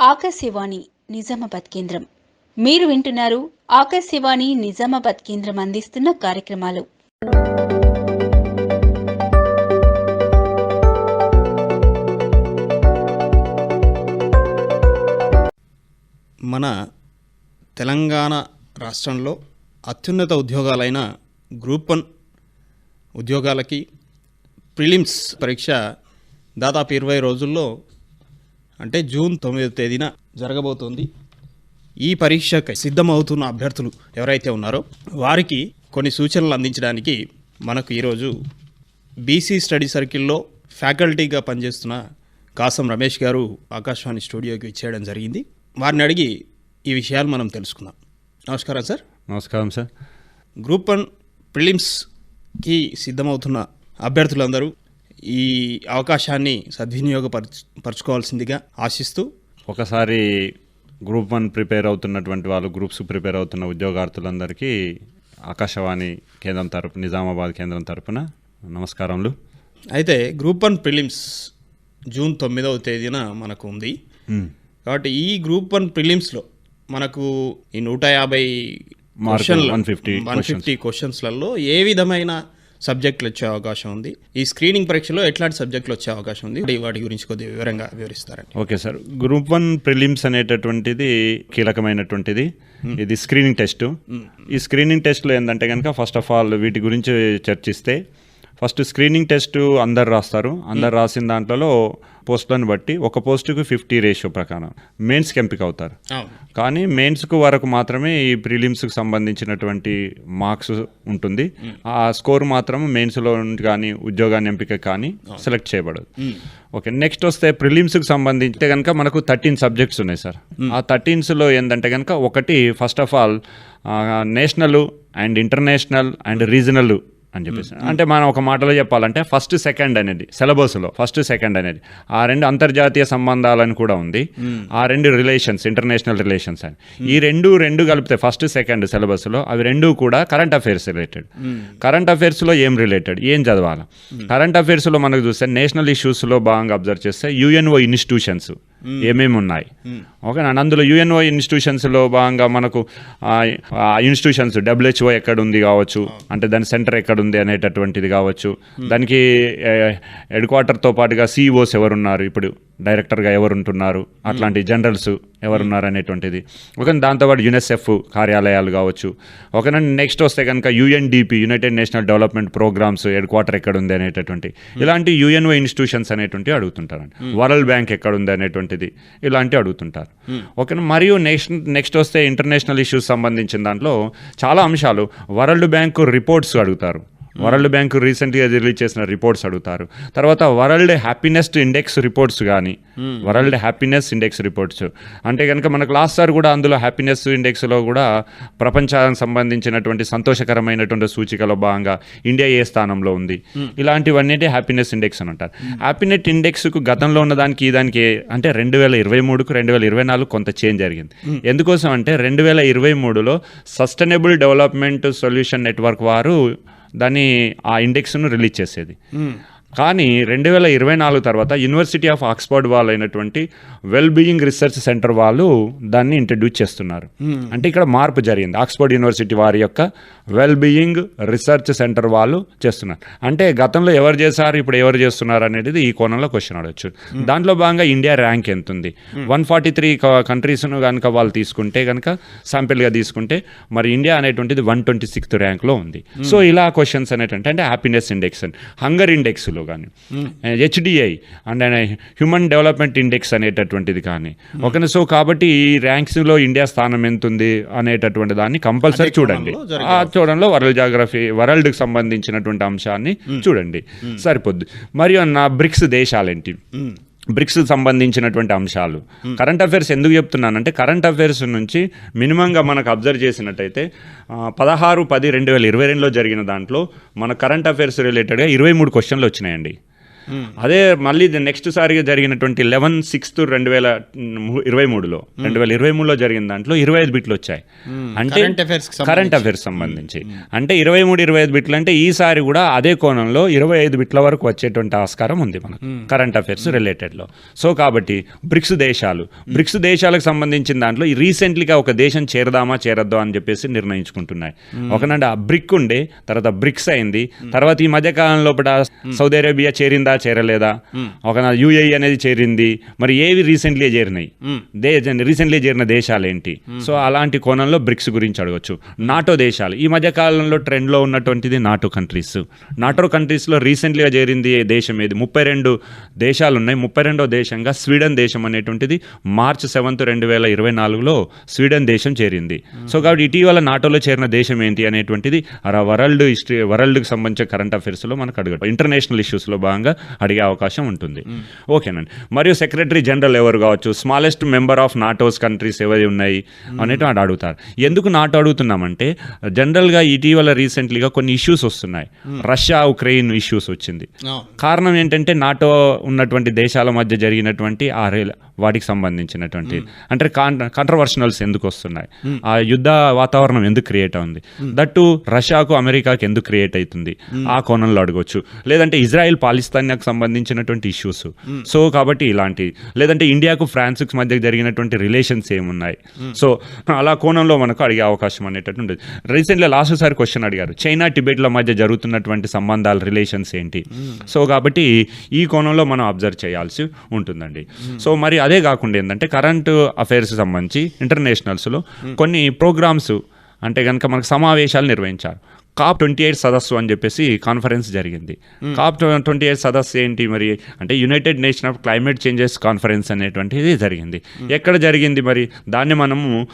ఆకాశవాణి నిజామాబాద్ కేంద్రం. మీరు వింటున్నారు ఆకాశవాణి నిజామాబాద్ కేంద్రం అందిస్తున్న కార్యక్రమాలు. మన తెలంగాణ రాష్ట్రంలో అత్యున్నత ఉద్యోగాలైన గ్రూప్ వన్ ఉద్యోగాలకి ప్రిలిమ్స్ పరీక్ష దాదాపు ఇరవై రోజుల్లో అంటే జూన్ తొమ్మిదో తేదీన జరగబోతోంది. ఈ పరీక్షకు సిద్ధమవుతున్న అభ్యర్థులు ఎవరైతే ఉన్నారో వారికి కొన్ని సూచనలు అందించడానికి మనకు ఈరోజు బీసీ స్టడీ సర్కిల్లో ఫ్యాకల్టీగా పనిచేస్తున్న కాసం రమేష్ గారు ఆకాశవాణి స్టూడియోకి ఇచ్చేయడం జరిగింది. వారిని అడిగి ఈ విషయాలు మనం తెలుసుకుందాం. నమస్కారం సార్. నమస్కారం సార్. గ్రూప్ వన్ ప్రిలిమ్స్కి సిద్ధమవుతున్న అభ్యర్థులందరూ ఈ అవకాశాన్ని సద్వినియోగపరచు పరచుకోవాల్సిందిగా ఆశిస్తూ ఒకసారి గ్రూప్ వన్ ప్రిపేర్ అవుతున్నటువంటి వాళ్ళు గ్రూప్స్ ప్రిపేర్ అవుతున్న ఉద్యోగార్థులందరికీ ఆకాశవాణి కేంద్రం తరపు నిజామాబాద్ కేంద్రం తరపున నమస్కారములు. అయితే గ్రూప్ వన్ ప్రిలిమ్స్ జూన్ తొమ్మిదవ తేదీన మనకు ఉంది. కాబట్టి ఈ గ్రూప్ వన్ ప్రిలిమ్స్లో మనకు ఈ నూట యాభై మార్కులు, 150 వన్ ఫిఫ్టీ క్వశ్చన్స్లలో ఏ విధమైన సబ్జెక్టులు వచ్చే అవకాశం ఉంది. ఈ స్క్రీనింగ్ పరీక్షలో ఎట్లాంటి సబ్జెక్టులు వచ్చే అవకాశం ఉంది? వాటి గురించి కొద్దిగా వివరంగా వివరిస్తారండి. Okay sir. Group one prelims అనేటటువంటిది కీలకమైనటువంటిది. ఇది స్క్రీనింగ్ టెస్ట్ ఈ స్క్రీనింగ్ టెస్ట్లో ఏంటంటే కనుక ఫస్ట్ ఆఫ్ ఆల్ వీటి గురించి చర్చిస్తే ఫస్ట్ స్క్రీనింగ్ టెస్ట్ అందరు రాస్తారు. అందరు రాసిన దాంట్లో పోస్టులను బట్టి ఒక పోస్టుకు ఫిఫ్టీ రేషియో ప్రకారం మెయిన్స్కి ఎంపిక అవుతారు. కానీ మెయిన్స్కు వరకు మాత్రమే ఈ ప్రిలిమ్స్కి సంబంధించినటువంటి మార్క్స్ ఉంటుంది. ఆ స్కోర్ మాత్రం మెయిన్స్లో కానీ ఉద్యోగాన్ని ఎంపిక కానీ సెలెక్ట్ చేయబడదు. ఓకే నెక్స్ట్ వస్తే ప్రిలిమ్స్కి సంబంధించి కనుక మనకు థర్టీన్ సబ్జెక్ట్స్ ఉన్నాయి సార్. ఆ థర్టీన్స్లో ఏంటంటే కనుక ఒకటి first of all national and international and regional అని చెప్పేసి. అంటే మనం ఒక మాటలో చెప్పాలంటే ఫస్ట్ సెకండ్ అనేది సిలబస్లో ఫస్ట్ సెకండ్ అనేది. ఆ రెండు అంతర్జాతీయ సంబంధాలని కూడా ఉంది. ఆ రెండు రిలేషన్స్ ఇంటర్నేషనల్ రిలేషన్స్ అని. ఈ రెండు రెండు కలిపితే ఫస్ట్ సెకండ్ సిలబస్లో అవి రెండు కూడా కరెంట్ అఫైర్స్ రిలేటెడ్ కరెంట్ అఫైర్స్లో ఏం రిలేటెడ్ ఏం చదవాలి? కరెంట్ అఫైర్స్లో మనకు చూస్తే నేషనల్ ఇష్యూస్లో బాగా అబ్జర్వ్ చేస్తే యుఎన్ఓ ఇన్స్టిట్యూషన్స్ ఏమేమి ఉన్నాయి? ఓకే అండ్ అందులో యుఎన్ఓ ఇన్స్టిట్యూషన్స్లో భాగంగా మనకు ఇన్స్టిట్యూషన్స్ డబ్ల్యూహెచ్ఓ ఎక్కడ ఉంది కావచ్చు అంటే దాని సెంటర్ ఎక్కడ ఉంది అనేటటువంటిది కావచ్చు. దానికి హెడ్ క్వార్టర్తో పాటుగా సిఇఓస్ ఎవరున్నారు ఇప్పుడు? డైరెక్టర్గా ఎవరు ఉంటున్నారు అట్లాంటి జనరల్స్ ఎవరున్నారు అనేటువంటిది ఓకే దాంతోపాటు యునెసెఫ్ కార్యాలయాలు కావచ్చు. ఓకేనండి నెక్స్ట్ వస్తే కనుక UNDP united national development programs head quarter ఎక్కడ ఉంది అనేటటువంటి ఇలాంటి యుఎన్ఓ ఇన్స్టిట్యూషన్స్ అనేటువంటి అడుగుతుంటారండి వరల్డ్ బ్యాంక్ ఎక్కడ ఉంది అనేటువంటిది ఇలాంటివి అడుగుతుంటారు. ఓకేనా మరియు నెక్స్ట్ నెక్స్ట్ వస్తే ఇంటర్నేషనల్ ఇష్యూస్ సంబంధించిన దాంట్లో చాలా అంశాలు వరల్డ్ బ్యాంకు రిపోర్ట్స్ అడుగుతారు. వరల్డ్ బ్యాంకు రీసెంట్గా రిలీజ్ చేసిన రిపోర్ట్స్ అడుగుతారు. తర్వాత వరల్డ్ హ్యాపీనెస్ ఇండెక్స్ రిపోర్ట్స్ కానీ వరల్డ్ హ్యాపీనెస్ ఇండెక్స్ రిపోర్ట్స్. అంటే కనుక మనకు లాస్ట్ సార్ కూడా అందులో హ్యాపీనెస్ ఇండెక్స్లో కూడా ప్రపంచానికి సంబంధించినటువంటి సంతోషకరమైనటువంటి సూచికలో భాగంగా ఇండియా ఏ స్థానంలో ఉంది. ఇలాంటివన్నీ హ్యాపీనెస్ ఇండెక్స్ అని అంటారు. హ్యాపీనెట్ ఇండెక్స్కు గతంలో ఉన్న దానికి ఈ దానికి అంటే రెండు వేల ఇరవై మూడుకు రెండు వేల ఇరవై నాలుగు కొంత చేంజ్ జరిగింది. ఎందుకోసం అంటే రెండు వేల ఇరవై మూడులో సస్టైనబుల్ డెవలప్మెంట్ సొల్యూషన్ నెట్వర్క్ వారు దాన్ని ఆ ఇండెక్స్ను రిలీజ్ చేసేది. కానీ రెండు వేల ఇరవై నాలుగు తర్వాత యూనివర్సిటీ ఆఫ్ ఆక్స్ఫర్డ్ వాళ్ళు అయినటువంటి వెల్ బీయింగ్ రీసెర్చ్ సెంటర్ వాళ్ళు దాన్ని ఇంట్రడ్యూస్ చేస్తున్నారు. అంటే ఇక్కడ మార్పు జరిగింది. ఆక్స్ఫర్డ్ యూనివర్సిటీ వారి యొక్క వెల్ బీయింగ్ రీసెర్చ్ సెంటర్ వాళ్ళు చేస్తున్నారు. అంటే గతంలో ఎవరు చేశారు ఇప్పుడు ఎవరు చేస్తున్నారు అనేది ఈ కోణంలో క్వశ్చన్ అడగచ్చు. దాంట్లో భాగంగా ఇండియా ర్యాంక్ ఎంత ఉంది వన్ ఫార్టీ త్రీ కంట్రీస్ను కనుక వాళ్ళు తీసుకుంటే కనుక శాంపిల్గా తీసుకుంటే మరి ఇండియా అనేటువంటిది వన్ ట్వంటీ సిక్స్త్ ర్యాంక్లో ఉంది. సో ఇలా క్వశ్చన్స్ అనేటువంటి అంటే హ్యాపీనెస్ ఇండెక్స్ హంగర్ ఇండెక్స్లో కానీ. HDI and human development index అనేటటువంటిది కానీ. ఓకే సో కాబట్టి ఈ ర్యాంక్స్లో ఇండియా స్థానం ఎంత ఉంది అనేటటువంటి దాన్ని కంపల్సరీ చూడండి. ఆ చూడంలో వరల్డ్ జాగ్రఫీ వరల్డ్కి సంబంధించినటువంటి అంశాన్ని చూడండి. సరిపోద్ది. మరియు నా బ్రిక్స్ దేశాలేంటి? బ్రిక్స్ సంబంధించినటువంటి అంశాలు. కరెంట్ అఫైర్స్ ఎందుకు చెప్తున్నానంటే కరెంట్ అఫైర్స్ నుంచి మినిమంగా మనకు అబ్జర్వ్ చేసినట్టయితే పదహారు పది రెండు వేల ఇరవై రెండులో జరిగిన దాంట్లో మన కరెంట్ అఫైర్స్ రిలేటెడ్గా ఇరవై మూడు క్వశ్చన్లు వచ్చినాయండి. అదే మళ్ళీ నెక్స్ట్ సారిగా జరిగినటువంటి లెవెన్ సిక్స్త్ రెండు వేల ఇరవై మూడులో రెండు వేల ఇరవై మూడులో జరిగిన దాంట్లో ఇరవై ఐదు బిట్లు వచ్చాయి. అంటే affairs కి కరెంట్ అఫైర్స్ సంబంధించి. అంటే ఇరవై మూడు ఇరవై ఐదు బిట్లు అంటే ఈసారి కూడా అదే కోణంలో ఇరవై ఐదు బిట్ల వరకు వచ్చేటువంటి ఆస్కారం ఉంది మనకు. కరెంట్ అఫైర్స్ రిలేటెడ్లో సో కాబట్టి బ్రిక్స్ దేశాలు బ్రిక్స్ దేశాలకు సంబంధించిన దాంట్లో రీసెంట్లీగా ఒక దేశం చేరదామా చేరద్దా అని చెప్పేసి నిర్ణయించుకుంటున్నాయి. ఒకనంటే ఆ బ్రిక్ ఉండే తర్వాత బ్రిక్స్ అయింది తర్వాత ఈ మధ్య కాలం లోపల సౌదీ అరేబియా చేరిందా చేరలేదా? ఒక యుఏఈ అనేది చేరింది. మరి ఏవి రీసెంట్లీ చేరినాయి? దే రీసెంట్లీ చేరిన దేశాలు ఏంటి సో అలాంటి కోణంలో బ్రిక్స్ గురించి అడగొచ్చు. నాటో దేశాలు. ఈ మధ్య కాలంలో ట్రెండ్లో ఉన్నటువంటిది నాటో కంట్రీస్. నాటో కంట్రీస్లో రీసెంట్లీగా చేరింది ఏ దేశం ఏది? ముప్పై రెండు దేశాలు ఉన్నాయి ముప్పై రెండో దేశంగా స్వీడన్ దేశం అనేటువంటిది మార్చ్ సెవెంత్ రెండు వేల ఇరవై నాలుగులో స్వీడన్ దేశం చేరింది. సో కాబట్టి ఇటీవల నాటోలో చేరిన దేశం ఏంటి అనేటువంటిది వరల్డ్ హిస్టరీ వరల్డ్కి సంబంధించిన కరెంట్ అఫైర్స్లో మనకు అడగ ఇంటర్నేషనల్ ఇష్యూస్లో భాగంగా అడిగే అవకాశం ఉంటుంది. ఓకేనండి. మరియు సెక్రటరీ జనరల్ ఎవరు కావచ్చు? Smallest member of NATO's countries ఎవరి ఉన్నాయి? అనేటి వాడు అడుగుతారు. ఎందుకు నాటో అడుగుతున్నామంటే జనరల్గా ఇటీవల రీసెంట్లీగా కొన్ని ఇష్యూస్ వస్తున్నాయి. రష్యా ఉక్రెయిన్ ఇష్యూస్ వచ్చింది. కారణం ఏంటంటే నాటో ఉన్నటువంటి దేశాల మధ్య జరిగినటువంటి ఆ రేల వాటికి సంబంధించినటువంటి అంటే కాంట్రవర్షనల్స్ ఎందుకు వస్తున్నాయి? ఆ యుద్ధ వాతావరణం ఎందుకు క్రియేట్ అవుతుంది దట్టు రష్యాకు అమెరికాకి ఎందుకు క్రియేట్ అవుతుంది? ఆ కోణంలో అడగొచ్చు. లేదంటే ఇజ్రాయెల్ పాలిస్తాన్యాకు సంబంధించినటువంటి ఇష్యూస్ సో కాబట్టి ఇలాంటి లేదంటే ఇండియాకు ఫ్రాన్స్కి మధ్య జరిగినటువంటి రిలేషన్స్ ఏమున్నాయి? సో అలా కోణంలో మనకు అడిగే అవకాశం అనేటట్టు ఉంటుంది రీసెంట్లీ లాస్ట్ సారి క్వశ్చన్ అడిగారు. చైనా టిబెట్ల మధ్య జరుగుతున్నటువంటి సంబంధాల రిలేషన్స్ ఏంటి? సో కాబట్టి ఈ కోణంలో మనం అబ్జర్వ్ చేయాల్సి ఉంటుందండి. సో మరి అదే కాకుండా ఏంటంటే కరెంట్ అఫైర్స్ సంబంధించి ఇంటర్నేషనల్స్లో కొన్ని ప్రోగ్రామ్స్ అంటే కనుక మనకు సమావేశాలు నిర్వహించారు. కాప్ ట్వంటీ ఎయిట్ సదస్సు అని చెప్పేసి కాన్ఫరెన్స్ జరిగింది. కాప్ ట్వంటీ ఎయిట్ సదస్సు ఏంటి మరి? అంటే united nation of climate changes conference అనేటువంటిది జరిగింది. ఎక్కడ జరిగింది మరి? దాన్ని మనము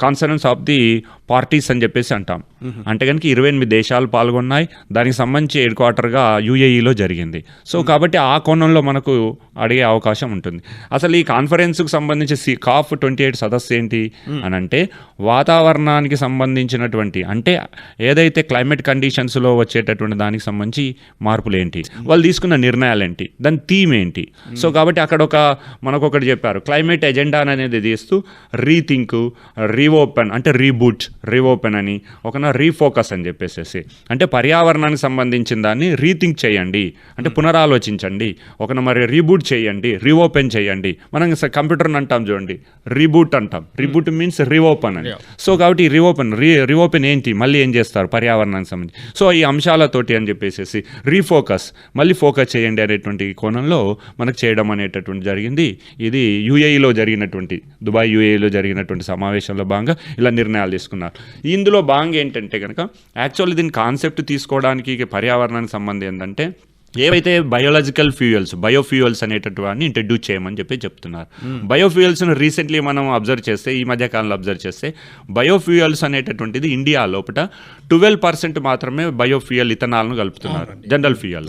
కాన్ఫరెన్స్ ఆఫ్ ది పార్టీస్ అని చెప్పేసి అంటాం. అంటే కనుక ఇరవై ఎనిమిది దేశాలు పాల్గొన్నాయి. దానికి సంబంధించి హెడ్ క్వార్టర్గా యూఏఈలో జరిగింది. సో కాబట్టి ఆ కోణంలో మనకు అడిగే అవకాశం ఉంటుంది. అసలు ఈ కాన్ఫరెన్స్కి సంబంధించి సి కాఫ్ ట్వంటీ ఎయిట్ సదస్సు ఏంటి అని అంటే వాతావరణానికి సంబంధించినటువంటి అంటే ఏదైతే క్లైమేట్ కండిషన్స్లో వచ్చేటటువంటి దానికి సంబంధించి మార్పులు ఏంటి వాళ్ళు తీసుకున్న నిర్ణయాలు ఏంటి దాని థీమ్ ఏంటి సో కాబట్టి అక్కడ ఒక మనకు ఒకటి చెప్పారు. క్లైమేట్ ఎజెండా అనేది తీస్తూ రీథింక్ రీఓపెన్ అంటే రీబూట్ రీఓపెన్ అని ఒక రీఫోకస్ అని చెప్పేసి అంటే పర్యావరణానికి సంబంధించిన దాన్ని రీథింక్ చేయండి. అంటే పునరాలోచించండి. ఒక మరి రీబూట్ చేయండి రీఓపెన్ చేయండి. మనం కంప్యూటర్ని అంటాం చూడండి. రీబూట్ అంటాం. రీబూట్ మీన్స్ రీఓపెన్ అని. సో కాబట్టి రీఓపెన్ రీ రీఓపెన్ ఏంటి? మళ్ళీ ఏం చేస్తారు? పర్యావరణానికి సంబంధించి. సో ఈ అంశాలతోటి అని చెప్పేసి రీఫోకస్ మళ్ళీ ఫోకస్ చేయండి అనేటువంటి కోణంలో మనకు చేయడం అనేటటువంటి జరిగింది. ఇది యూఏఈలో జరిగినటువంటి దుబాయ్ యూఏఈలో జరిగినటువంటి సమావేశంలో భాగంగా ఇలా నిర్ణయాలు తీసుకున్నారు. ఇందులో భాగంగా ఏంటంటే కనుక యాక్చువల్లీ దీని కాన్సెప్ట్ తీసుకోవడానికి పర్యావరణానికి సంబంధం ఏంటంటే ఏవైతే బయోలాజికల్ ఫ్యూయల్స్ బయోఫ్యూయల్స్ అనేటటువంటి ఇంట్రడ్యూస్ చేయమని చెప్పి చెప్తున్నారు. బయోఫ్యూయల్స్ను రీసెంట్లీ మనం అబ్జర్వ్ చేస్తే ఈ మధ్య కాలంలో అబ్జర్వ్ చేస్తే బయోఫ్యూయల్స్ అనేటటువంటిది ఇండియా లోపల ట్వెల్వ్ పర్సెంట్ మాత్రమే బయోఫ్యూయల్ ఇథనాల్ను కలుపుతున్నారు. General fuel.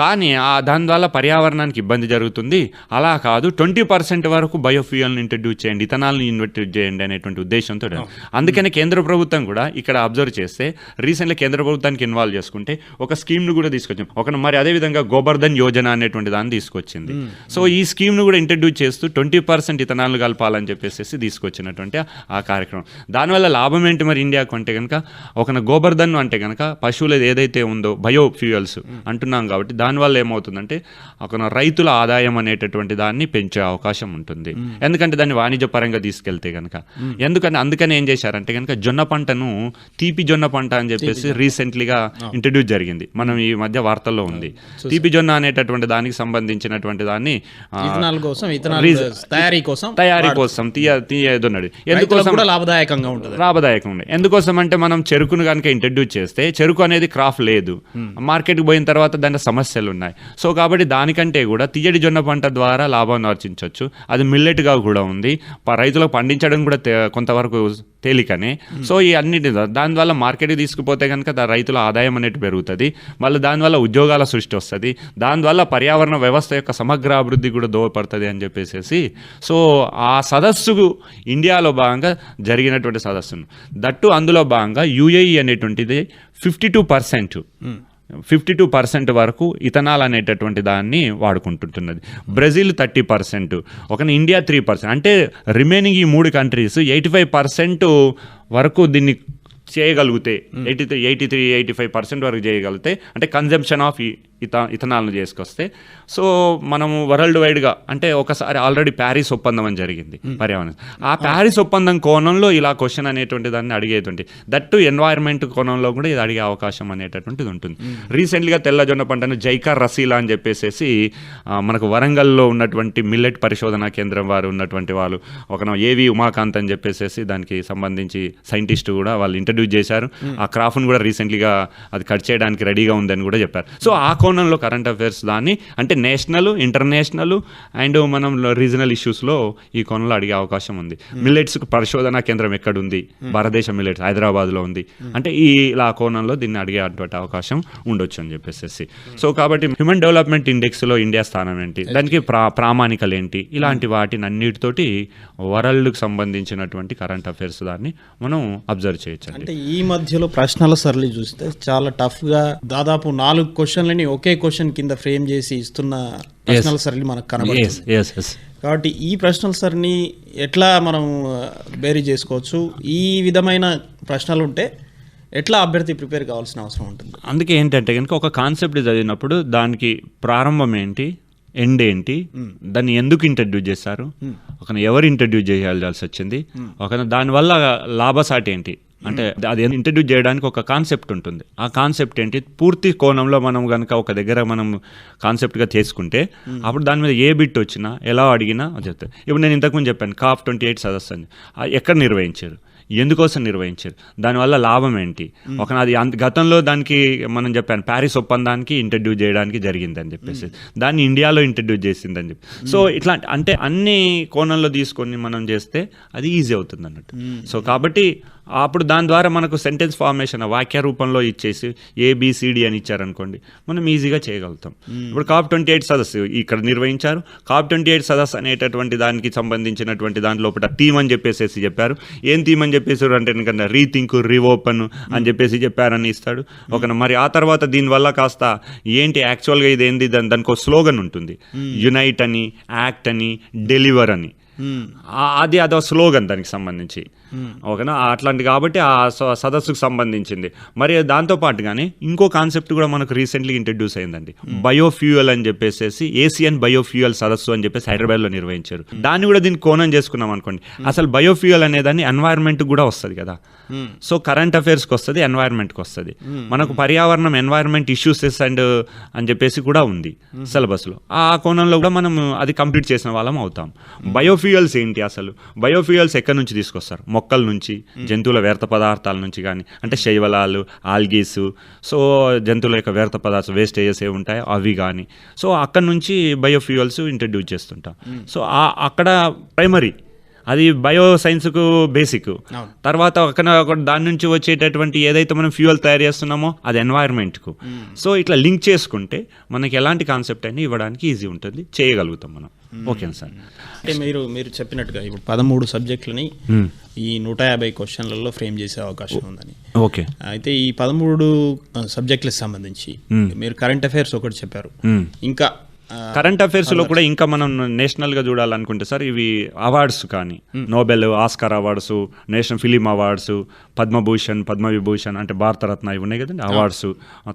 కానీ ఆ దాని వల్ల పర్యావరణానికి ఇబ్బంది జరుగుతుంది. అలా కాదు ట్వంటీ పర్సెంట్ వరకు బయోఫ్యూయల్ని ఇంట్రడ్యూస్ చేయండి ఇథనాల్ని ఇంట్రడ్యూస్ చేయండి అనేటువంటి ఉద్దేశంతో అందుకనే కేంద్ర ప్రభుత్వం కూడా ఇక్కడ అబ్జర్వ్ చేస్తే రీసెంట్లీ కేంద్ర ప్రభుత్వానికి ఇన్వాల్వ్ చేసుకుంటే ఒక స్కీమ్ను కూడా తీసుకొచ్చాం. ఒక మరి అదేవిధంగా గోబర్ధన్ యోజన అనేటువంటి దాన్ని తీసుకొచ్చింది. సో ఈ స్కీమ్ను కూడా ఇంట్రడ్యూస్ చేస్తూ ట్వంటీ పర్సెంట్ ఇథనాల్ కలపాలని చెప్పేసి తీసుకొచ్చినటువంటి ఆ కార్యక్రమం. దానివల్ల లాభం ఏంటి మరి ఇండియాకు అంటే కనుక ఒక గోబర్ధన్ అంటే కనుక పశువులు ఏదైతే ఉందో బయో ఫ్యూయల్స్ అంటున్నాం కాబట్టి దానివల్ల ఏమవుతుందంటే ఒక రైతుల ఆదాయం అనేటటువంటి దాన్ని పెంచే అవకాశం ఉంటుంది. ఎందుకంటే దాన్ని వాణిజ్య పరంగా తీసుకెళ్తే కనుక ఎందుకంటే అందుకని ఏం చేశారంటే కనుక జొన్న పంటను తీపి జొన్న పంట అని చెప్పేసి రీసెంట్లీగా ఇంట్రడ్యూస్ జరిగింది. మనం ఈ మధ్య వార్తల్లో ఉంది. తీపి జొన్న అనేటటువంటి దానికి సంబంధించినటువంటి దాన్ని తయారీ కోసం తయారీ కోసం తీయ తీయదున్నది ఎందుకోసం లాభదాయకంగా ఉంటుంది. లాభదాయకం ఉండే ఎందుకోసం అంటే మనం చెరుకును కనుక ఇంట్రడ్యూస్ చేస్తే చెరుకు అనేది క్రాప్ లేదు. మార్కెట్కి పోయిన తర్వాత దాంట్లో సమస్యలు ఉన్నాయి సో కాబట్టి దానికంటే కూడా తీయడి జొన్న పంట ద్వారా లాభాన్ని ఆర్జించవచ్చు అది మిల్లెట్గా కూడా ఉంది. రైతులకు పండించడం కూడా కొంతవరకు తేలికనే. సో ఈ అన్నిటి దానివల్ల మార్కెట్కి తీసుకుపోతే కనుక రైతుల ఆదాయం అనేది పెరుగుతుంది. మళ్ళీ దానివల్ల ఉద్యోగాల సృష్టి వస్తుంది. దానివల్ల పర్యావరణ వ్యవస్థ యొక్క సమగ్ర అభివృద్ధి కూడా దోహదపడుతుంది అని చెప్పేసి సో ఆ సదస్సు ఇండియాలో భాగంగా జరిగినటువంటి సదస్సును. దట్టు అందులో భాగంగా యుఏఈ అనేటువంటిది fifty two percent fifty two percent వరకు ఇథనాల్ అనేటటువంటి దాన్ని వాడుకుంటుంటున్నది. బ్రెజిల్ థర్టీ పర్సెంట్ ఒక ఇండియా త్రీ పర్సెంట్ అంటే రిమైనింగ్ ఈ మూడు కంట్రీస్ ఎయిటీ ఫైవ్ పర్సెంట్ వరకు దీన్ని చేయగలిగితే eighty three eighty three eighty five percent వరకు చేయగలిగితే అంటే కన్జంప్షన్ ఆఫ్ ఇథ ఇథనాల్ను చేసుకొస్తే సో మనము వరల్డ్ వైడ్గా అంటే ఒకసారి ఆల్రెడీ ప్యారిస్ ఒప్పందం అని జరిగింది పర్యావరణం. ఆ ప్యారిస్ ఒప్పందం కోణంలో ఇలా క్వశ్చన్ అనేటువంటి దాన్ని అడిగేటువంటి దట్టు ఎన్వైర్న్మెంట్ కోణంలో కూడా ఇది అడిగే అవకాశం అనేటటువంటిది ఉంటుంది. రీసెంట్గా తెల్లజొన్న పంటను జైకార్ రసీలా అని చెప్పేసి మనకు వరంగల్లో ఉన్నటువంటి మిల్లెట్ పరిశోధనా కేంద్రం వారు ఉన్నటువంటి వాళ్ళు ఒక ఏవి ఉమాకాంత్ అని చెప్పేసి దానికి సంబంధించి సైంటిస్ట్ కూడా వాళ్ళు ఇంట్రడ్యూస్ చేశారు. ఆ క్రాఫ్ట్ను కూడా రీసెంట్లీగా అది కట్ చేయడానికి రెడీగా ఉందని కూడా చెప్పారు. సో ఆ కోణంలో కరెంట్ అఫైర్స్ దాన్ని అంటే నేషనల్ ఇంటర్నేషనల్ అండ్ మనం రీజనల్ ఇష్యూస్లో ఈ కోణంలో అడిగే అవకాశం ఉంది. మిల్లెట్స్ పరిశోధనా కేంద్రం ఎక్కడుంది భారతదేశ మిల్లెట్స్ హైదరాబాద్లో ఉంది. అంటే ఈ ఇలా కోణంలో దీన్ని అడిగే అటువంటి అవకాశం ఉండొచ్చు అని చెప్పేసి సో కాబట్టి హ్యూమన్ డెవలప్మెంట్ ఇండెక్స్లో ఇండియా స్థానం ఏంటి? దానికి ప్రా ప్రామాణికలు ఏంటి? ఇలాంటి వాటిని అన్నిటితోటి వరల్డ్కి సంబంధించినటువంటి కరెంట్ అఫైర్స్ దాన్ని మనం అబ్జర్వ్ చేయొచ్చు అంటే ఈ మధ్యలో ప్రశ్నల సరళి చూస్తే చాలా టఫ్గా దాదాపు నాలుగు క్వశ్చన్లని ఒకే క్వశ్చన్ కింద ఫ్రేమ్ చేసి ఇస్తున్న ప్రశ్నల సరళి మనకు కనబడుతుంది. కాబట్టి ఈ ప్రశ్నల సరళిని ఎట్లా మనం బేరీ చేసుకోవచ్చు? ఈ విధమైన ప్రశ్నలు ఉంటే ఎట్లా అభ్యర్థి ప్రిపేర్ కావాల్సిన అవసరం ఉంటుంది? అందుకే ఏంటంటే కనుక ఒక కాన్సెప్ట్ చదివినప్పుడు దానికి ప్రారంభం ఏంటి ఎండ్ ఏంటి దాన్ని ఎందుకు ఇంట్రడ్యూస్ చేశారు ఒక ఎవరు ఇంట్రడ్యూస్ చేయాల్సి వచ్చింది? ఒక దానివల్ల లాభసాటి ఏంటి? అంటే అది ఇంట్రడ్యూస్ చేయడానికి ఒక కాన్సెప్ట్ ఉంటుంది. ఆ కాన్సెప్ట్ ఏంటి? పూర్తి కోణంలో మనం కనుక ఒక దగ్గర మనం కాన్సెప్ట్గా చేసుకుంటే అప్పుడు దాని మీద ఏ బిట్ వచ్చినా ఎలా అడిగినా అది చెప్తారు ఇప్పుడు నేను ఇంతకుముందు చెప్పాను కాప్ ట్వంటీ ఎయిట్ సదస్సు అని. ఎక్కడ నిర్వహించారు? ఎందుకోసం నిర్వహించారు? దానివల్ల లాభం ఏంటి? ఒక అంత గతంలో దానికి మనం చెప్పాను ప్యారిస్ ఒప్పందానికి ఇంట్రడ్యూస్ చేయడానికి జరిగిందని చెప్పేసి. దాన్ని ఇండియాలో ఇంట్రడ్యూస్ చేసిందని చెప్పి. సో ఇట్లా అంటే అన్ని కోణంలో తీసుకొని మనం చేస్తే అది ఈజీ అవుతుంది అన్నట్టు. సో కాబట్టి అప్పుడు దాని ద్వారా మనకు సెంటెన్స్ ఫార్మేషన్ వాక్య రూపంలో ఇచ్చేసి ఏబిసిడి అని ఇచ్చారనుకోండి మనం ఈజీగా చేయగలుగుతాం. ఇప్పుడు కాప్ ట్వంటీ ఎయిట్ సదస్సు ఇక్కడ నిర్వహించారు. కాప్ ట్వంటీ ఎయిట్ సదస్సు అనేటటువంటి దానికి సంబంధించినటువంటి దాని లోపల థీమ్ అని చెప్పేసి చెప్పారు. ఏం థీమ్ అని చెప్పేసి అంటే కన్నా రీథింక్ రీఓపెన్ అని చెప్పేసి చెప్పారని ఇస్తాడు. ఒక మరి ఆ తర్వాత దీనివల్ల కాస్త ఏంటి యాక్చువల్గా ఇది ఏంది దాని దానికి ఒక స్లోగన్ ఉంటుంది యునైట్ అని యాక్ట్ అని డెలివర్ అని. అది అదో స్లోగన్ దానికి సంబంధించి. ఓకేనా? అట్లాంటి కాబట్టి ఆ సదస్సుకు సంబంధించింది. మరి దాంతో కానీ ఇంకో కాన్సెప్ట్ కూడా మనకు రీసెంట్లీ ఇంట్రడ్యూస్ అయిందండి. బయోఫ్యూయల్ అని చెప్పేసి ఏసియన్ బయోఫ్యూయల్ సదస్సు అని చెప్పేసి హైదరాబాద్లో నిర్వహించారు. దాన్ని కూడా దీన్ని కోణం చేసుకున్నాం అనుకోండి. అసలు బయోఫ్యూయల్ అనేదాన్ని ఎన్వైర్న్మెంట్ కూడా వస్తుంది కదా. సో కరెంట్ అఫైర్స్కి వస్తుంది ఎన్వైర్న్మెంట్కి వస్తుంది. మనకు పర్యావరణం ఎన్వైర్న్మెంట్ ఇష్యూస్ అండ్ అని చెప్పేసి కూడా ఉంది సిలబస్లో. ఆ కోణంలో కూడా మనం అది కంప్లీట్ చేసిన వాళ్ళం అవుతాం. బయోఫ్యూయల్స్ ఏంటి అసలు? బయోఫ్యూయల్స్ ఎక్కడి నుంచి తీసుకొస్తారు? మొక్కల నుంచి జంతువుల వ్యర్థ పదార్థాల నుంచి కానీ అంటే శైవలాలు ఆల్గీస్ సో జంతువుల యొక్క వ్యర్థ పదార్థాలు వేస్టేజెస్ ఏ ఉంటాయో అవి కానీ సో అక్కడ నుంచి బయోఫ్యూయల్స్ ఇంట్రడ్యూస్ చేస్తుంటాం. సో ఆ- అక్కడ ప్రైమరీ అది బయో సైన్స్కు బేసిక్ తర్వాత ఒక ఒక దాని నుంచి వచ్చేటటువంటి ఏదైతే మనం ఫ్యూయల్ తయారు చేస్తున్నామో అది ఎన్వైర్న్మెంట్కు సో ఇట్లా లింక్ చేసుకుంటే మనకి ఎలాంటి కాన్సెప్ట్ అయినా ఇవ్వడానికి ఈజీ ఉంటుంది. చేయగలుగుతాం మనం. ఓకేనా సార్ అంటే మీరు మీరు చెప్పినట్టుగా ఇప్పుడు పదమూడు సబ్జెక్టులని ఈ నూట యాభై క్వశ్చన్లలో ఫ్రేమ్ చేసే అవకాశం ఉందని. ఓకే. అయితే ఈ పదమూడు సబ్జెక్టులకు సంబంధించి మీరు కరెంట్ అఫైర్స్ ఒకటి చెప్పారు. ఇంకా కరెంట్ అఫైర్స్లో కూడా ఇంకా మనం నేషనల్గా చూడాలనుకుంటే సార్ ఇవి అవార్డ్స్ కానీ Nobel Oscar awards national film awards Padma Bhushan Padma Vibhushan అంటే భారతరత్న ఇవి ఉన్నాయి కదండి అవార్డ్స్.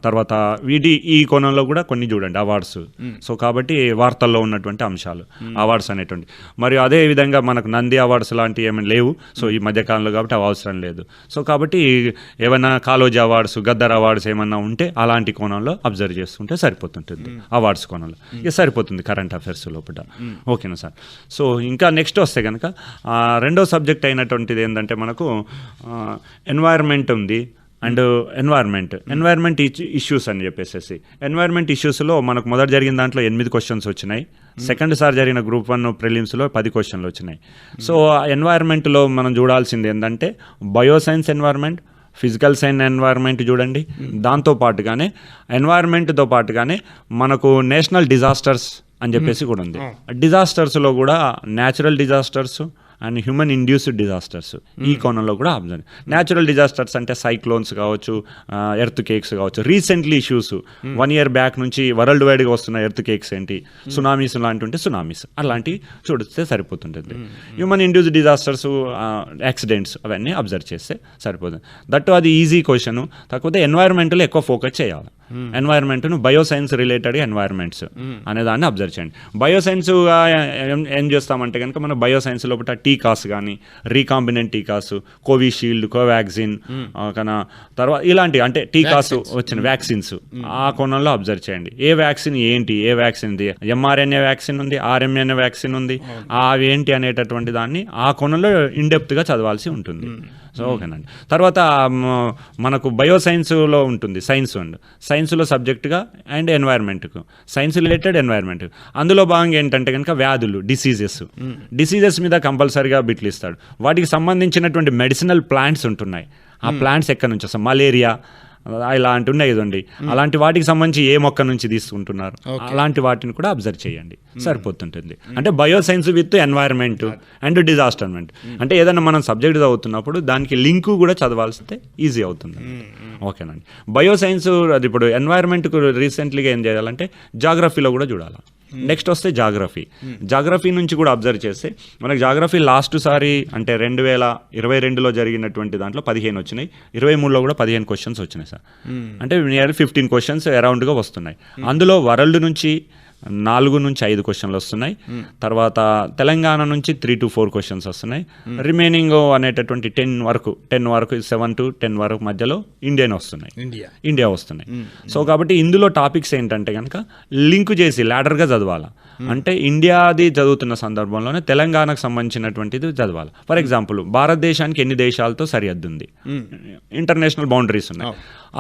తర్వాత వీటి ఈ కోణంలో కూడా కొన్ని చూడండి అవార్డ్స్. సో కాబట్టి వార్తల్లో ఉన్నటువంటి అంశాలు అవార్డ్స్ అనేటువంటి. మరియు అదే విధంగా మనకు నంది అవార్డ్స్ లాంటివి ఏమైనా లేవు సో ఈ మధ్యకాలంలో కాబట్టి అవి అవసరం లేదు. సో కాబట్టి ఏమైనా కాలోజీ అవార్డ్స్ గద్దర్ అవార్డ్స్ ఏమన్నా ఉంటే అలాంటి కోణంలో అబ్జర్వ్ చేస్తుంటే సరిపోతుంటుంది అవార్డ్స్ కోణంలో. ఇక సరిపోతుంది కరెంట్ అఫైర్స్ లోపల. ఓకేనా సార్. సో ఇంకా నెక్స్ట్ వస్తే కనుక రెండో సబ్జెక్ట్ అయినటువంటిది ఏంటంటే మనకు ఎన్వైర్న్మెంట్ ఉంది అండ్ ఎన్వైర్న్మెంట్ ఎన్వైర్న్మెంట్ ఇష్యూస్ అని చెప్పేసి ఎన్వైర్న్మెంట్ ఇష్యూస్లో మనకు మొదట జరిగిన దాంట్లో ఎనిమిది క్వశ్చన్స్ వచ్చినాయి. సెకండ్ సార్ జరిగిన గ్రూప్ వన్ ప్రిలిమ్స్లో పది క్వశ్చన్లు వచ్చినాయి. సో ఎన్వైర్న్మెంట్లో మనం చూడాల్సింది ఏంటంటే bioscience environment physical science environment చూడండి. దాంతో పాటుగానే ఎన్వైర్న్మెంట్తో పాటుగానే మనకు నేషనల్ డిజాస్టర్స్ అని చెప్పేసి కూడా ఉంది. డిజాస్టర్స్లో కూడా natural disasters and human induced disasters. ఈ కోణంలో కూడా అబ్జర్వ్ న్యాచురల్ డిజాస్టర్స్ అంటే సైక్లోన్స్ కావచ్చు ఎర్త్ కేక్స్ కావచ్చు. Recently issues one year back నుంచి వరల్డ్ వైడ్గా వస్తున్న ఎర్త్ కేక్స్ ఏంటి? సునామీస్ లాంటి ఉంటే సునామీస్ అలాంటివి చూడితే సరిపోతుంటుంది. హ్యూమన్ ఇండ్యూస్ డిజాస్టర్స్ యాక్సిడెంట్స్ అవన్నీ అబ్జర్వ్ చేస్తే సరిపోతుంది. దట్టు అది ఈజీ క్వశ్చన్ కాకపోతే ఎన్వైర్న్మెంట్లో ఎక్కువ ఫోకస్ చేయాలి. ఎన్వైర్న్మెంట్ను బయోసైన్స్ రిలేటెడ్ ఎన్వైర్న్మెంట్స్ అనే దాన్ని అబ్జర్వ్ చేయండి. బయోసైన్స్ ఏం- చేస్తామంటే కనుక మన బయోసైన్స్ లోపల టీకాస్ కానీ రీకాంబినెంట్ టీకాస్ కోవిషీల్డ్ కోవాక్సిన్ కన తర్వాత ఇలాంటి అంటే టీకాస్ వచ్చిన వ్యాక్సిన్స్ ఆ కోణంలో అబ్జర్వ్ చేయండి. ఏ వ్యాక్సిన్ ఏంటి ఏ వ్యాక్సిన్ ఉంది ఎంఆర్ఎన్ఏ వ్యాక్సిన్ ఉంది ఆర్ఎంఎన్ఏ వ్యాక్సిన్ ఉంది అవి ఏంటి అనేటటువంటి దాన్ని ఆ కోణంలో ఇన్డెప్త్గా చదవాల్సి ఉంటుంది. సో ఓకేనండి తర్వాత మనకు బయోసైన్స్లో ఉంటుంది సైన్స్ అండ్. సైన్స్లో సబ్జెక్టుగా అండ్ ఎన్వైర్న్మెంట్కు. Science related environment. అందులో భాగంగా ఏంటంటే కనుక వ్యాధులు డిసీజెస్. డిసీజెస్ మీద కంపల్సరీగా బిట్లు ఇస్తాడు. వాటికి సంబంధించినటువంటి మెడిసినల్ ప్లాంట్స్ ఉంటున్నాయి. ఆ ప్లాంట్స్ ఎక్కడి నుంచి? వస్తాయి మలేరియా ఇలాంటి ఉన్నాయి కదండి అలాంటి వాటికి సంబంధించి ఏ మొక్క నుంచి తీసుకుంటున్నారు? అలాంటి వాటిని కూడా అబ్జర్వ్ చేయండి. సరిపోతుంటుంది. అంటే బయోసైన్స్ విత్ ఎన్వైరన్మెంట్ అండ్ డిజాస్టర్మెంట్ అంటే ఏదైనా మనం సబ్జెక్ట్ చదువుతున్నప్పుడు దానికి లింకు కూడా చదవాల్సితే ఈజీ అవుతుంది ఓకేనండి. బయోసైన్స్ అది ఇప్పుడు ఎన్వైరన్మెంట్కు రీసెంట్లీగా ఏం చేయాలంటే జాగ్రఫీలో కూడా చూడాలి. నెక్స్ట్ వస్తే జాగ్రఫీ. జాగ్రఫీ నుంచి కూడా అబ్జర్వ్ చేస్తే మనకి జాగ్రఫీ లాస్ట్ సారి అంటే రెండు వేల ఇరవై రెండులో జరిగినటువంటి దాంట్లో పదిహేను వచ్చినాయి. ఇరవై మూడులో కూడా పదిహేను క్వశ్చన్స్ వచ్చినాయి సార్. అంటే నియర్ ఫిఫ్టీన్ క్వశ్చన్స్ అరౌండ్గా వస్తున్నాయి. అందులో వరల్డ్ నుంచి నాలుగు నుంచి ఐదు క్వశ్చన్లు వస్తున్నాయి. తర్వాత తెలంగాణ నుంచి త్రీ టు ఫోర్ క్వశ్చన్స్ వస్తున్నాయి. రిమైనింగ్ అనేటటువంటి టెన్ వరకు టెన్ వరకు సెవెన్ టు టెన్ వరకు మధ్యలో ఇండియన్ వస్తున్నాయి. ఇండియా ఇండియా వస్తున్నాయి. సో కాబట్టి ఇందులో టాపిక్స్ ఏంటంటే కనుక లింక్ చేసి ల్యాడర్గా చదవాలా. అంటే ఇండియాది చదువుతున్న సందర్భంలోనే తెలంగాణకు సంబంధించినటువంటిది చదవాలి. ఫర్ ఎగ్జాంపుల్ భారతదేశానికి ఎన్ని దేశాలతో సరిహద్దు ఉంది ఇంటర్నేషనల్ బౌండరీస్ ఉన్నాయి.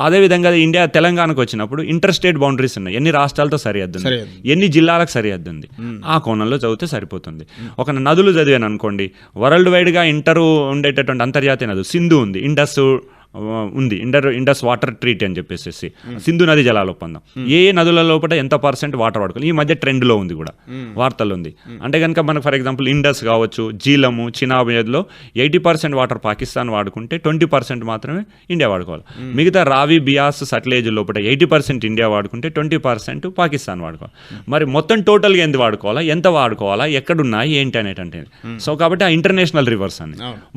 అదేవిధంగా ఇండియా తెలంగాణకు వచ్చినప్పుడు ఇంటర్ స్టేట్ బౌండరీస్ ఉన్నాయి. ఎన్ని రాష్ట్రాలతో సరిహద్దు ఉంది. ఎన్ని జిల్లాలకు సరిహద్దు ఉంది ఆ కోణంలో చదివితే సరిపోతుంది. ఒక నదులు చదివాను అనుకోండి వరల్డ్ వైడ్గా ఇంటర్ ఉండేటటువంటి అంతర్జాతీయ నది సింధు ఉంది. ఇండస్ ఉంది. ఇండర్ ఇండస్ వాటర్ ట్రీట్ అని చెప్పేసి సింధు నది జలాల ఒప్పందం ఏ ఏ నదుల లోపల ఎంత పర్సెంట్ వాటర్ వాడుకోవాలి? ఈ మధ్య ట్రెండ్లో ఉంది కూడా. వార్తల్లో ఉంది. అంటే కనుక మనకు ఫర్ ఎగ్జాంపుల్ ఇండస్ కావచ్చు జీలము చినాబేద్లో ఎయిటీ పర్సెంట్ వాటర్ పాకిస్తాన్ వాడుకుంటే ట్వంటీ పర్సెంట్ మాత్రమే ఇండియా వాడుకోవాలి. మిగతా రావి బియాస్ సట్లేజ్ లోపల ఎయిటీ పర్సెంట్ ఇండియా వాడుకుంటే ట్వంటీ పర్సెంట్ పాకిస్తాన్ వాడుకోవాలి. మరి మొత్తం టోటల్గా ఎంత వాడుకోవాలా? ఎంత వాడుకోవాలా? ఎక్కడున్నాయి ఏంటి అనేటంటే సో కాబట్టి ఆ ఇంటర్నేషనల్ రివర్స్ అని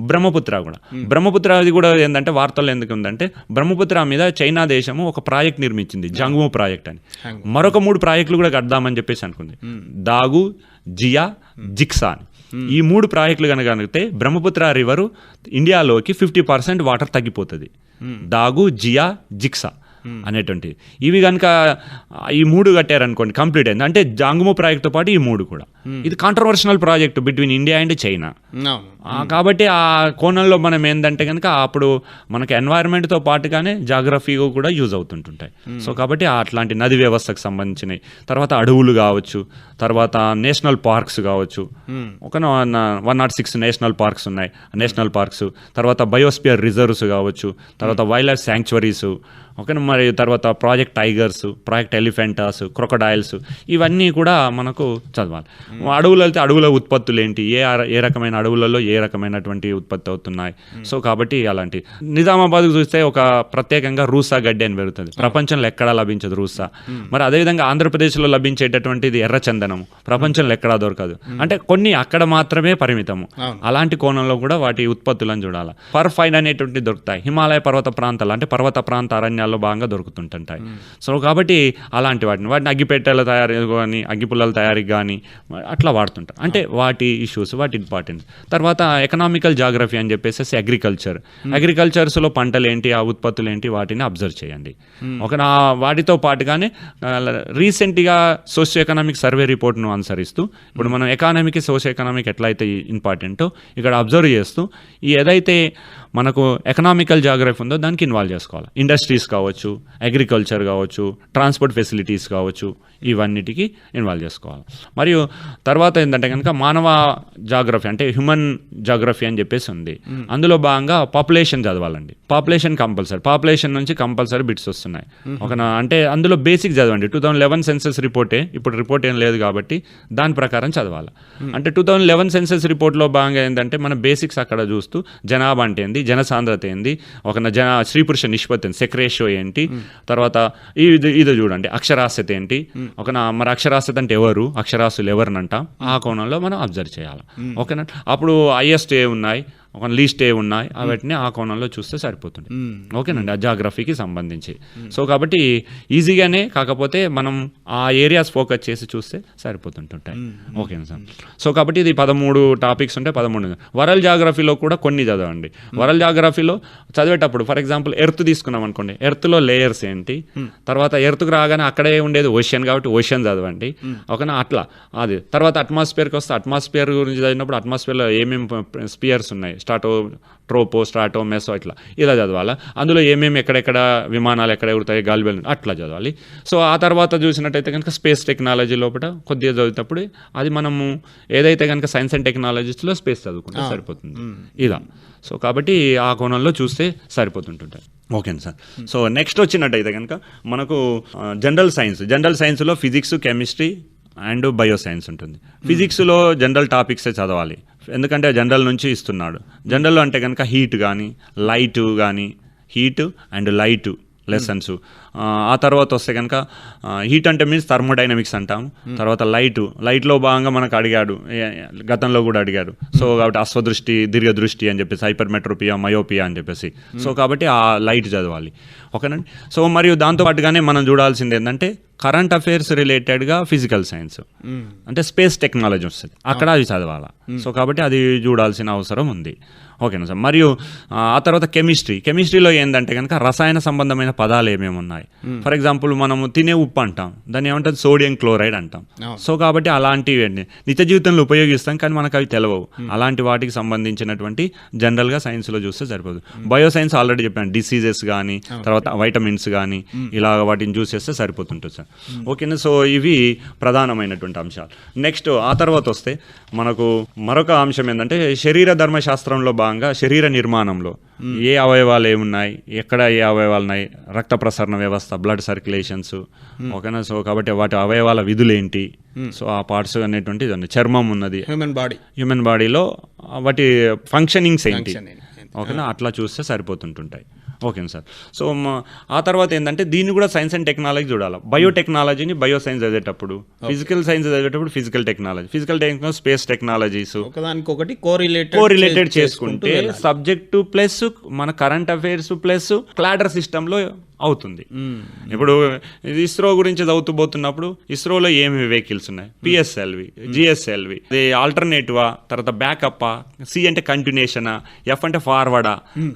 బ్రహ్మపుత్ర కూడా. బ్రహ్మపుత్ర అది కూడా ఏంటంటే వార్తల్లో ఎందుకు ఉందంటే బ్రహ్మపుత్ర మీద చైనా దేశము ఒక ప్రాజెక్ట్ నిర్మించింది జంగుము ప్రాజెక్ట్ అని. మరొక మూడు ప్రాజెక్టులు కూడా కడదామని చెప్పేసి అనుకుంది. దాగు జియా జిక్సా అని. ఈ మూడు ప్రాజెక్టులు కనుక కనిగితే బ్రహ్మపుత్ర రివరు ఇండియాలోకి ఫిఫ్టీ పర్సెంట్ వాటర్ తగ్గిపోతుంది. దాగు జియా జిక్సా అనేటువంటిది. ఇవి కనుక ఈ మూడు కట్టారనుకోండి కంప్లీట్ అయింది. అంటే జాంగుమో ప్రాజెక్ట్తో పాటు ఈ మూడు కూడా. ఇది controversial project between India and China కాబట్టి ఆ కోణంలో మనం ఏంటంటే కనుక అప్పుడు మనకి ఎన్వైరన్మెంట్తో పాటుగానే జాగ్రఫీ కూడా యూజ్ అవుతుంటుంటాయి. సో కాబట్టి ఆ అట్లాంటి నది వ్యవస్థకు సంబంధించినవి తర్వాత అడవులు కావచ్చు తర్వాత నేషనల్ పార్క్స్ కావచ్చు. ఒక one not six national parks ఉన్నాయి. నేషనల్ పార్క్స్ తర్వాత బయోస్పియర్ రిజర్వ్స్ కావచ్చు తర్వాత వైల్డ్ లైఫ్ శాంక్చువరీస్ ఓకేనా మరి తర్వాత project tigers project elephants crocodiles ఇవన్నీ కూడా మనకు చదవాలి. అడవులు వెళ్తే అడవుల ఉత్పత్తులు ఏంటి ఏ ఏ రకమైన అడవులలో ఏ రకమైనటువంటి ఉత్పత్తి అవుతున్నాయి. సో కాబట్టి అలాంటి నిజామాబాద్ చూస్తే ఒక ప్రత్యేకంగా రూసా గడ్డి అని పెరుగుతుంది. ప్రపంచంలో ఎక్కడా లభించదు రూసా. మరి అదేవిధంగా ఆంధ్రప్రదేశ్లో లభించేటటువంటిది ఎర్రచందనము ప్రపంచంలో ఎక్కడా దొరకదు. అంటే కొన్ని అక్కడ మాత్రమే పరిమితము. అలాంటి కోణంలో కూడా వాటి ఉత్పత్తులను చూడాలి. పర్ ఫైన్ అనేటువంటి దొరుకుతాయి. హిమాలయ పర్వత ప్రాంతాలు అంటే పర్వత ప్రాంత అరణ్యాల్లో భాగంగా దొరుకుతుంటాయి సో కాబట్టి అలాంటి వాటిని వాటిని అగ్గిపెట్టెల తయారీ కానీ అగ్గిపుల్లల తయారీకి కానీ అట్లా వాడుతుంటారు. అంటే వాటి ఇష్యూస్ వాటి ఇంపార్టెన్స్ తర్వాత ఎకనామికల్ జాగ్రఫీ అని చెప్పేసి అగ్రికల్చర్ అగ్రికల్చర్స్లో పంటలు ఏంటి ఆ ఉత్పత్తులు ఏంటి వాటిని అబ్జర్వ్ చేయండి. ఒక నా వాటితో పాటుగానే రీసెంట్గా సోషియో ఎకనామిక్ సర్వే రిపోర్ట్ను అనుసరిస్తూ ఇప్పుడు మనం ఎకానమీకి సోషియో ఎకనామిక్ ఎట్లయితే ఇంపార్టెంటో ఇక్కడ అబ్జర్వ్ చేస్తూ ఈ ఏదైతే మనకు ఎకనామికల్ జాగ్రఫీ ఉందో దానికి ఇన్వాల్వ్ చేసుకోవాలి. ఇండస్ట్రీస్ కావచ్చు అగ్రికల్చర్ కావచ్చు ట్రాన్స్పోర్ట్ ఫెసిలిటీస్ కావచ్చు ఇవన్నిటికీ ఇన్వాల్వ్ చేసుకోవాలి. మరియు తర్వాత ఏంటంటే కనుక మానవ జాగ్రఫీ అంటే హ్యూమన్ జాగ్రఫీ అని చెప్పేసి ఉంది. అందులో భాగంగా పాపులేషన్ చదవాలండి. పాపులేషన్ కంపల్సరీ పాపులేషన్ నుంచి కంపల్సరీ బిట్స్ వస్తున్నాయి. ఒక నా- అంటే అందులో బేసిక్ చదవండి. టూ థౌసండ్ లెవెన్ సెన్సెస్ రిపోర్టే ఇప్పుడు రిపోర్ట్ ఏం లేదు కాబట్టి దాని ప్రకారం చదవాలి. అంటే టూ థౌసండ్ లెవెన్ సెన్సెస్ రిపోర్ట్లో భాగంగా ఏంటంటే మన బేసిక్స్ అక్కడ చూస్తూ జనాభా అంటే ఏంది? జనసాంద్రత ఏంది? ఒక న- జన స్త్రీ పురుష నిష్పత్తి ఏంటి సెక్ రేషియో ఏంటి తర్వాత ఇది ఇది చూడండి. అక్షరాస్యత ఏంటి? ఒక మరి అక్షరాస్యత అంటే ఎవరు? అక్షరాస్యులు ఎవరినంట? ఆ కోణంలో మనం అబ్జర్వ్ చేయాలి. ఓకేనా? అప్పుడు హైయెస్ట్ ఏ ఉన్నాయి? ఒక లీస్ట్ ఏ ఉన్నాయి వాటిని ఆ కోణంలో చూస్తే సరిపోతుంది. ఓకేనండి. ఆ జాగ్రఫీకి సంబంధించి. సో కాబట్టి ఈజీగానే కాకపోతే మనం ఆ ఏరియాస్ ఫోకస్ చేసి చూస్తే సరిపోతుంటుంటాయి. ఓకేనా సార్? సో కాబట్టి ఇది పదమూడు టాపిక్స్ ఉంటే పదమూడు. వరల్డ్ జాగ్రఫీలో కూడా కొన్ని చదవండి. వరల్డ్ జాగ్రఫీలో చదివేటప్పుడు ఫర్ ఎగ్జాంపుల్ ఎర్త్ తీసుకున్నాం అనుకోండి. ఎర్త్లో లేయర్స్ ఏంటి? తర్వాత ఎర్త్కి రాగానే అక్కడే ఉండేది ఓషన్ కాబట్టి ఓషన్ చదవండి. ఓకేనా? అట్లా. అది తర్వాత అట్మాస్ఫియర్కి వస్తే అట్మాస్ఫియర్ గురించి చదివినప్పుడు అట్మాస్ఫియర్లో ఏమేమి స్పియర్స్ ఉన్నాయి? స్టాటో ట్రోపో స్ట్రాటో మెసో ఇట్లా. ఇలా చదవాలి. అందులో ఏమేమి ఎక్కడెక్కడ విమానాలు ఎక్కడ ఎగురుతాయి గాలి బెలూన్ అట్లా చదవాలి. సో ఆ తర్వాత చూసినట్టయితే కనుక స్పేస్ టెక్నాలజీ లోపల కొద్దిగా చదివేటప్పుడు అది మనము ఏదైతే కనుక సైన్స్ అండ్ టెక్నాలజీస్లో స్పేస్ చదువుకుంటే సరిపోతుంది. ఇలా. సో కాబట్టి ఆ కోణంలో చూస్తే సరిపోతుంటుంటాయి. Okay sir. సో నెక్స్ట్ వచ్చినట్టయితే కనుక మనకు జనరల్ సైన్స్. జనరల్ సైన్స్లో physics chemistry and bio science ఉంటుంది. ఫిజిక్స్లో జనరల్ టాపిక్సే చదవాలి. ఎందుకంటే జనరల్ నుంచి ఇస్తున్నాడు. జనరల్ అంటే కనుక హీట్ కానీ లైట్ కానీ హీటు అండ్ లైటు లెసన్స్. ఆ తర్వాత వస్తే కనుక హీట్ అంటే మీన్స్ థర్మోడైనమిక్స్ అంటాం. తర్వాత లైట్ లైట్లో భాగంగా మనకు అడిగాడు. గతంలో కూడా అడిగాడు. సో కాబట్టి అశ్వదృష్టి దీర్ఘదృష్టి అని చెప్పేసి హైపర్మెట్రోపియా మయోపియా అని చెప్పేసి. సో కాబట్టి ఆ లైట్ చదవాలి. ఓకేనండి సో మరియు దాంతో పాటుగానే మనం చూడాల్సింది ఏంటంటే కరెంట్ అఫైర్స్ రిలేటెడ్గా ఫిజికల్ సైన్స్ అంటే స్పేస్ టెక్నాలజీ వస్తుంది. అక్కడ అది చదవాలా. సో కాబట్టి అది చూడాల్సిన అవసరం ఉంది. ఓకేనా సార్. మరియు ఆ ఆ తర్వాత కెమిస్ట్రీ కెమిస్ట్రీలో ఏంటంటే కనుక రసాయన సంబంధమైన పదాలు ఏమేమి ఉన్నాయి? ఫర్ ఎగ్జాంపుల్ మనము తినే ఉప్పు అంటాం దాన్ని ఏమంటుంది సోడియం క్లోరైడ్ అంటాం. సో కాబట్టి అలాంటివి నిత్య జీవితంలో ఉపయోగిస్తాం కానీ మనకు అవి తెలవవు. అలాంటి వాటికి సంబంధించినటువంటి జనరల్గా సైన్స్లో చూస్తే సరిపోదు. బయో సైన్స్ ఆల్రెడీ చెప్పాను డిసీజెస్ కానీ తర్వాత వైటమిన్స్ కానీ ఇలా వాటిని చూస్ చేస్తే సరిపోతుంటుంది సార్. ఓకేనా సో ఇవి ప్రధానమైనటువంటి అంశాలు. నెక్స్ట్ ఆ తర్వాత వస్తే మనకు మరొక అంశం ఏంటంటే శరీర ధర్మశాస్త్రంలో భాగంగా శరీర నిర్మాణంలో ఏ అవయవాలు ఏమున్నాయి ఎక్కడ ఏ అవయవాలు ఉన్నాయి రక్త ప్రసరణ వ్యవస్థ బ్లడ్ సర్క్యులేషన్స్ ఓకేనా సో కాబట్టి వాటి అవయవాల విధులు ఏంటి సో ఆ పార్ట్స్ అనేటువంటిది ఉంది చర్మం ఉన్నది. హ్యూమన్ బాడీ హ్యూమన్ బాడీలో వాటి ఫంక్షనింగ్స్ ఏంటి? ఓకేనా అట్లా చూస్తే సరిపోతుంటుంటాయి. ఓకేనా సార్. సో ఆ తర్వాత ఏంటంటే దీన్ని కూడా సైన్స్ అండ్ టెక్నాలజీ చూడాలి. బయోటెక్నాలజీని బయో సైన్స్ చదివేటప్పుడు ఫిజికల్ సైన్స్ చదివేటప్పుడు physical technology physical technology space technologies ఒకదానికొకటి కోరిలేటెడ్ కోరిలేటెడ్ చేసుకుంటే సబ్జెక్టు ప్లస్ మన కరెంట్ అఫైర్స్ ప్లస్ క్లాడర్ సిస్టంలో అవుతుంది. ఇప్పుడు ఇస్రో గురించి చదువుతూ పోతున్నప్పుడు ఇస్రోలో ఏమి వెహికల్స్ ఉన్నాయి? పిఎస్ఎల్వి జిఎస్ఎల్వి ఇది ఆల్టర్నేటివా తర్వాత బ్యాకప్పా సి అంటే కంటిన్యూషనా ఎఫ్ అంటే ఫార్వర్డా?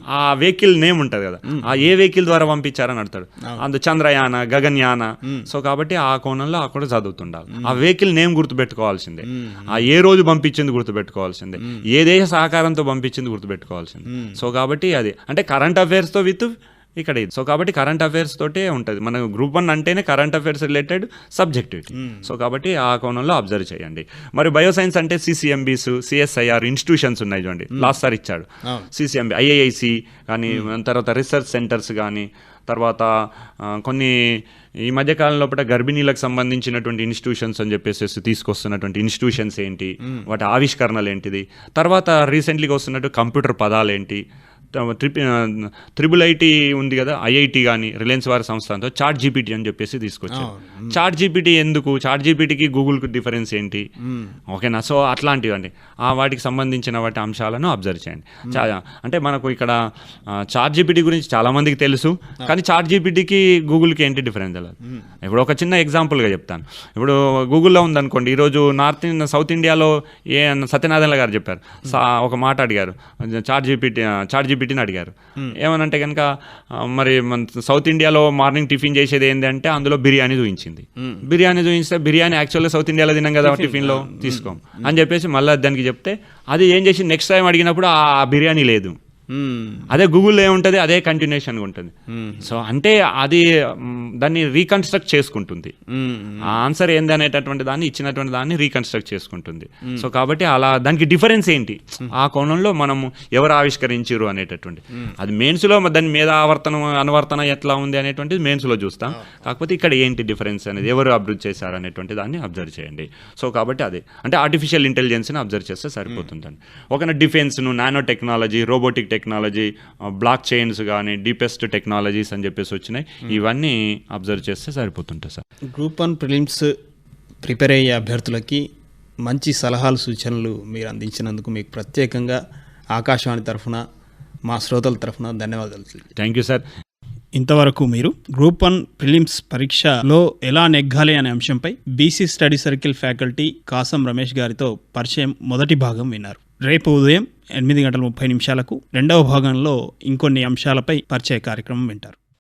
ఆ వెహికల్ నేమ్ ఉంటుంది కదా. ఆ ఏ వెహికల్ ద్వారా పంపించారని అడతాడు అందు చంద్రయాన గగన్యాన. సో కాబట్టి ఆ కోణంలో ఆ కూడా చదువుతుండాలి. ఆ వెహికల్ నేమ్ గుర్తుపెట్టుకోవాల్సిందే. ఆ ఏ రోజు పంపించింది గుర్తుపెట్టుకోవాల్సిందే. ఏ దేశ సహకారంతో పంపించింది గుర్తుపెట్టుకోవాల్సిందే. సో కాబట్టి అది అంటే కరెంట్ అఫైర్స్తో విత్ ఇక్కడ ఇది. సో కాబట్టి కరెంట్ అఫైర్స్ తోటే ఉంటుంది. మన గ్రూప్ వన్ అంటేనే current affairs related subjectivity so కాబట్టి ఆ కోణంలో అబ్జర్వ్ చేయండి. మరి బయోసైన్స్ అంటే సిసిఎంబీస్ సిఎస్ఐఆర్ ఇన్స్టిట్యూషన్స్ ఉన్నాయి చూడండి. లాస్ట్ సార్ ఇచ్చాడు. సిసిఎంబి ఐఐఐసి కానీ తర్వాత రీసెర్చ్ సెంటర్స్ కానీ తర్వాత కొన్ని ఈ మధ్య కాలంలో పూట గర్భిణీలకు సంబంధించినటువంటి ఇన్స్టిట్యూషన్స్ అని చెప్పేసి తీసుకొస్తున్నటువంటి ఇన్స్టిట్యూషన్స్ ఏంటి? వాటి ఆవిష్కరణలు ఏంటిది? తర్వాత రీసెంట్లీగా వస్తున్నట్టు కంప్యూటర్ పదాలు ఏంటి? ట్రిప్ త్రిబుల్ ఐటీ ఉంది కదా ఐఐటి కానీ రిలయన్స్ వారి సంస్థతో చాట్ జీపీటీ అని చెప్పేసి తీసుకొచ్చారు. చాట్ జీపీటీ ఎందుకు? చాట్ జీపీటీకి గూగుల్కి డిఫరెన్స్ ఏంటి? ఓకేనా సో అట్లాంటివి అండి ఆ వాటికి సంబంధించిన వాటి అంశాలను అబ్జర్వ్ చేయండి. చా- అంటే మనకు ఇక్కడ చాట్ జీపీటీ గురించి చాలా మందికి తెలుసు కానీ చాట్ జీపీటీకి గూగుల్కి ఏంటి డిఫరెన్స్ తెలియదు ఇప్పుడు ఒక చిన్న ఎగ్జాంపుల్గా చెప్తాను. ఇప్పుడు గూగుల్లో ఉందనుకోండి ఈరోజు నార్త్ సౌత్ ఇండియాలో ఏ సత్యనారాయణ గారు చెప్పారు. సా- ఒక మాట అడిగారు. చాట్ జీపీటీ చాట్ జీపీటీని అడిగారు ఏమనంటే కనుక మరి మన సౌత్ ఇండియాలో మార్నింగ్ టిఫిన్ చేసేది ఏంటి అంటే అందులో బిర్యానీ చూపించింది బిర్యానీ చూపిస్తే బిర్యానీ యాక్చువల్గా సౌత్ ఇండియాలో తిన్నాం కదా టిఫిన్లో తీసుకోం. అని చెప్పేసి మళ్ళీ దానికి చెప్తే అది ఏం చేసి నెక్స్ట్ టైం అడిగినప్పుడు ఆ బిర్యానీ లేదు. అదే గూగుల్లో ఏముంటుంది? అదే కంటిన్యూషన్గా ఉంటుంది. సో అంటే అది దాన్ని రీకన్స్ట్రక్ట్ చేసుకుంటుంది. ఆ ఆన్సర్ ఏంది అనేటటువంటి దాన్ని ఇచ్చినటువంటి దాన్ని రీకన్స్ట్రక్ట్ చేసుకుంటుంది. సో కాబట్టి అలా దానికి డిఫరెన్స్ ఏంటి? ఆ కోణంలో మనము ఎవరు ఆవిష్కరించారు అనేటటువంటి. అది మెయిన్స్లో దాని మీద ఆవర్తనం అనువర్తన ఎట్లా ఉంది అనేటువంటిది మెయిన్స్లో చూస్తాం. కాకపోతే ఇక్కడ ఏంటి డిఫరెన్స్ అనేది? ఎవరు అభివృద్ధి చేశారు అనేటువంటి దాన్ని అబ్జర్వ్ చేయండి. సో కాబట్టి అదే. అంటే ఆర్టిఫిషియల్ ఇంటెలిజెన్స్ని అబ్జర్వ్ చేస్తే సరిపోతుందండి. ఒక డిఫెన్స్ను nano technology robotic technology block chains కానీ డీపెస్ట్ టెక్నాలజీస్ అని చెప్పేసి వచ్చినాయి. ఇవన్నీ అబ్జర్వ్ చేస్తే సరిపోతుంటాయి sir. Group one prelims prepare అయ్యే అభ్యర్థులకి మంచి సలహాలు సూచనలు మీరు అందించినందుకు మీకు ప్రత్యేకంగా ఆకాశవాణి తరఫున మా శ్రోతల తరఫున ధన్యవాదాలు. థ్యాంక్ యూ సార్ ఇంతవరకు మీరు గ్రూప్ వన్ ప్రిలిమ్స్ పరీక్షలో ఎలా నెగ్గాలి అనే అంశంపై BC study circle faculty Kasam Ramesh గారితో పరిచయం మొదటి భాగం విన్నారు. రేపు ఉదయం ఎనిమిది గంటల ముప్పై నిమిషాలకు రెండవ భాగంలో ఇంకొన్ని అంశాలపై పరిచయ కార్యక్రమం వింటారు.